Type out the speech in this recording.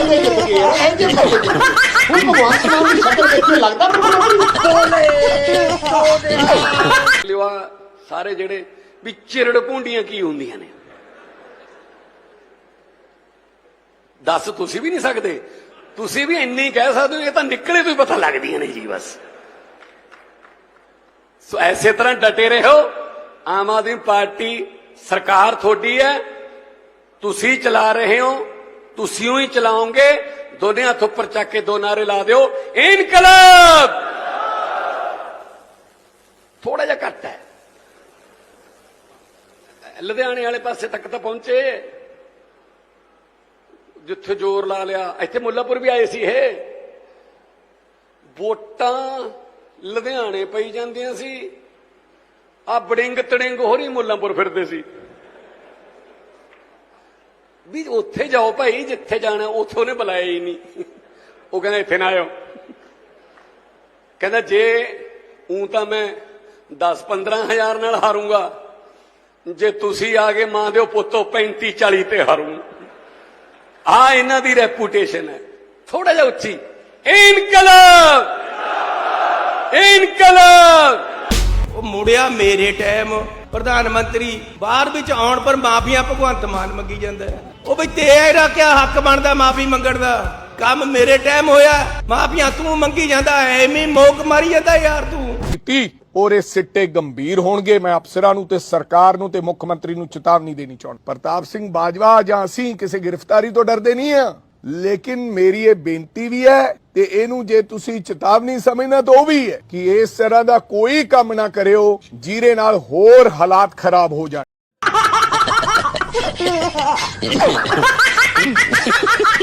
ਬੰਦੇ ਜਿੱਤ ਗਏ ਯਾਰ ਇਹ ਜਿੱਤ ਗਏ ਹੁਣ ਭਗਵਾਨ ਮਾਨ ਦੀ ਸ਼ਕਲ ਦੇਖੇ ਲੱਗਦਾ ਮੈਨੂੰ ਲਿਵਾ ਸਾਰੇ ਜਿਹੜੇ ਵੀ ਚਿਰੜ ਪੁੰਡੀਆਂ ਕੀ ਹੁੰਦੀਆਂ ਨੇ? ਦੱਸ ਤੁਸੀਂ ਵੀ ਨਹੀਂ ਸਕਦੇ। ਤੁਸੀਂ ਵੀ ਇੰਨੀ ਕਹਿ ਸਕਦੇ ਹੋ, ਇਹ ਤਾਂ ਨਿਕਲੇ ਤੋਂ ਹੀ ਪਤਾ ਲੱਗਦੀਆਂ ਨੇ ਜੀ ਬਸ। ਸੋ ਐਸੇ ਤਰ੍ਹਾਂ ਡਟੇ ਰਹੋ। ਆਮ ਆਦਮੀ ਪਾਰਟੀ ਸਰਕਾਰ ਤੁਹਾਡੀ ਹੈ। ਤੁਸੀਂ ਚਲਾ ਰਹੇ ਹੋ। ਤੁਸੀਂ ਹੀ ਚਲਾਓਗੇ ਦੋਨੇ ਹੱਥ ਉੱਪਰ ਚੱਕ ਕੇ ਦੋ ਨਾਰੇ ਲਾ ਦਿਓ, ਇਨਕਲਾਬ! ਥੋੜਾ ਜਿਹਾ ਘੱਟ ਹੈ। ਲੁਧਿਆਣੇ ਵਾਲੇ ਪਾਸੇ ਤੱਕ ਤਾਂ ਪਹੁੰਚੇ। ਜਿੱਥੇ ਜ਼ੋਰ ਲਾ ਲਿਆ, ਇੱਥੇ ਮੁੱਲਾਪੁਰ ਵੀ ਆਏ ਸੀ ਇਹ। ਵੋਟਾਂ ਲੁਧਿਆਣੇ ਪਈ ਜਾਂਦੀਆਂ ਸੀ। ਆ ਬੜਿੰਗ ਤੜਿੰਗ ਹੋਰੀ ਮੁੱਲਾਪੁਰ ਫਿਰਦੇ ਸੀ। ਵੀ ਉੱਥੇ ਜਾਓ ਭਾਈ, ਜਿੱਥੇ ਜਾਣਾ, ਉੱਥੋਂ ਨੇ ਬੁਲਾਇਆ ਹੀ ਨਹੀਂ। ਉਹ ਕਹਿੰਦਾ, ਇੱਥੇ ਨਾ ਆਇਓ। ਕਹਿੰਦਾ, ਜੇ ਉਂ ਤਾਂ ਮੈਂ 10 15000 ਨਾਲ ਹਾਰੂੰਗਾ। ਜੇ ਤੁਸੀਂ ਆ ਕੇ ਮਾਂ ਦਿਓ ਪੁੱਤੋ 35 40 ਤੇ ਹਾਰੂ। ਆ ਇਹਨਾਂ ਦੀ ਰੈਪੂਟੇਸ਼ਨ ਹੈ। ਥੋੜਾ ਜਿਹਾ ਉੱਚੀ। ਇਨਕਲਾਬ! ਇਨਕਲਾਬ! ਉਹ ਮੁੜਿਆ ਮੇਰੇ ਟਾਈਮ ਪ੍ਰਧਾਨ ਮੰਤਰੀ ਬਾਹਰ ਵਿੱਚ ਆਉਣ ਪਰ ਮਾਫੀਆਂ ਭਗਵੰਤ ਮਾਨ ਮੰਗੀ ਜਾਂਦਾ ਹੈ। ਉਹ ਬਈ ਤੇਰਾ ਕਿਆ ਹੱਕ ਬਣਦਾ ਮਾਫੀ ਮੰਗਣ ਦਾ? ਕੰਮ ਮੇਰੇ ਟਾਈਮ ਹੋਇਆ। ਮਾਫੀਆਂ ਤੂੰ ਮੰਗੀ ਜਾਂਦਾ, ਐਵੇਂ ਮੋਕ ਮਾਰੀ ਜਾਂਦਾ ਯਾਰ ਤੂੰ। ਕੀਤੀ ਔਰ ਇਹ ਸਿੱਟੇ ਗੰਭੀਰ ਹੋਣਗੇ, ਮੈਂ ਅਫਸਰਾਂ ਨੂੰ ਤੇ ਸਰਕਾਰ ਨੂੰ ਤੇ ਮੁੱਖ ਮੰਤਰੀ ਨੂੰ ਚੇਤਾਵਨੀ ਦੇਣੀ ਚਾਹੁੰਦਾ। ਪ੍ਰਤਾਪ ਸਿੰਘ ਬਾਜਵਾ, ਜਾਂ ਅਸੀਂ ਕਿਸੇ ਗ੍ਰਿਫਤਾਰੀ ਤੋਂ ਡਰਦੇ ਨਹੀਂ ਆ। ਲੇਕਿਨ ਮੇਰੀ ਇਹ ਬੇਨਤੀ ਵੀ ਹੈ ਤੇ ਇਹਨੂੰ ਜੇ ਤੁਸੀਂ ਚੇਤਾਵਨੀ ਸਮਝਣਾ ਤਾਂ ਉਹ ਵੀ ਹੈ ਕਿ ਇਸ ਤਰ੍ਹਾਂ ਦਾ ਕੋਈ ਕੰਮ ਨਾ ਕਰਿਓ, ਜਿਹਦੇ ਨਾਲ ਹੋਰ ਹਾਲਾਤ ਖਰਾਬ ਹੋ ਜਾਣ। ハハハハ!